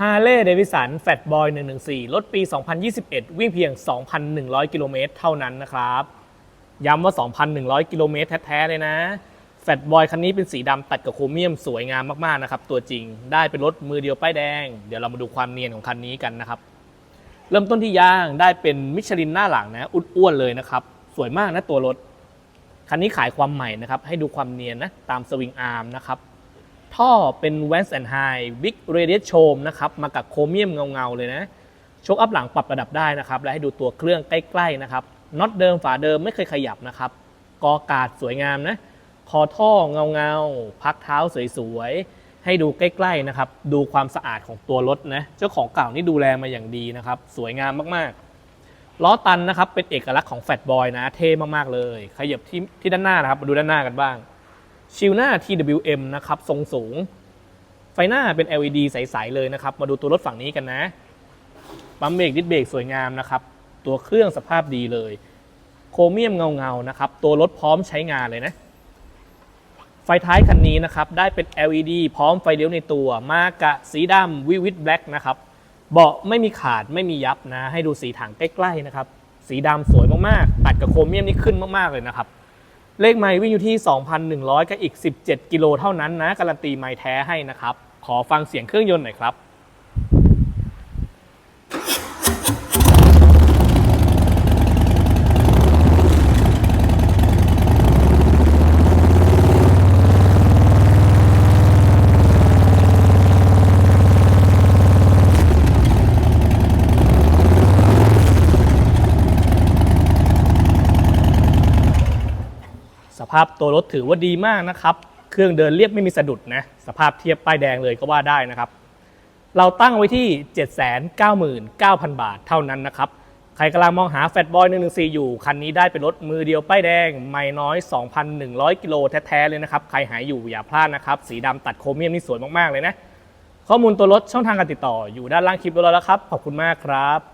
ฮาร์เลย์เดวิสันแฟตบอย114 รถปี 2021 วิ่งเพียง 2,100 กิโลเมตรเท่านั้นนะครับ ย้ำว่า 2,100 กิโลเมตรแท้ๆเลยนะ แฟตบอยคันนี้เป็นสีดำตัดกับโครเมียมสวยงามมากๆนะครับ ตัวจริงได้เป็นรถมือเดียวป้ายแดง เดี๋ยวเรามาดูความเนียนของคันนี้กันนะครับ เริ่มต้นที่ยางได้เป็นมิชลินหน้าหลังนะอ้วนๆเลยนะครับ สวยมากนะตัวรถ คันนี้ขายความใหม่นะครับ ให้ดูความเนียนนะตามสวิงอาร์มนะครับ ท่อเป็น v a n s and High Big Radius Chome นะครับมากับโครเมียมเงาๆเลยนะโชคอัพหลังปรับระดับได้นะครับ และให้ดูตัวเครื่องใกล้ๆนะครับน็อตเดิมฝาเดิมไม่เคยขยับนะครับกอกาดสวยงามนะคอท่อเงาๆพักเท้าสวยๆให้ดูใกล้ๆนะครับ ดูความสะอาดของตัวรถนะเจ้าของเก่านี่ดูแลมาอย่างดีนะครับ สวยงามมากๆล้อตันนะครับเป็นเอกลักษณ์ของแฟตบอยนะ เท่มากๆเลย ขยับที่ที่ด้านหน้านะครับมาดูด้านหน้ากันบ้าง ชิลหน้า TWM นะครับทรงสูง ไฟหน้าเป็น LED ใสๆเลยนะครับ มาดูตัวรถฝั่งนี้กันนะ ปั๊มเบรกดิสเบรกสวยงามนะครับ ตัวเครื่องสภาพดีเลย โครเมียมเงาๆนะครับ ตัวรถพร้อมใช้งานเลยนะ ไฟท้ายคันนี้นะครับ ได้เป็น LED พร้อมไฟเลี้ยวในตัวมากะสีดำวิวิตแบล็กนะครับ เบาะไม่มีขาดไม่มียับนะ ให้ดูสีถังใกล้ๆนะครับ สีดำสวยมากๆ ตัดกับโครเมียมนี่ขึ้นมากๆเลยนะครับ เลขไม้วิ่งอยู่ที่ 2,100 กับอีก 17 กิโลเท่านั้นนะ การันตีไม้แท้ให้นะครับ ขอฟังเสียงเครื่องยนต์หน่อยครับ สภาพตัวรถถือว่าดีมากนะครับ เครื่องเดินเรียบไม่มีสะดุดนะ สภาพเทียบป้ายแดงเลยก็ว่าได้นะครับ เราตั้งไว้ที่ 799,000 บาทเท่านั้นนะครับ ใครกำลังมองหาแฟตบอย114 อยู่ คันนี้ได้เป็นรถมือเดียวป้ายแดง ไม่น้อย 2,100 กิโลแท้ๆเลยนะครับ ใครหายอยู่อย่าพลาดนะครับ สีดำตัดโครเมียมนี่สวยมากๆเลยนะ ข้อมูลตัวรถช่องทางการติดต่ออยู่ด้านล่างคลิปเราแล้วครับ ขอบคุณมากครับ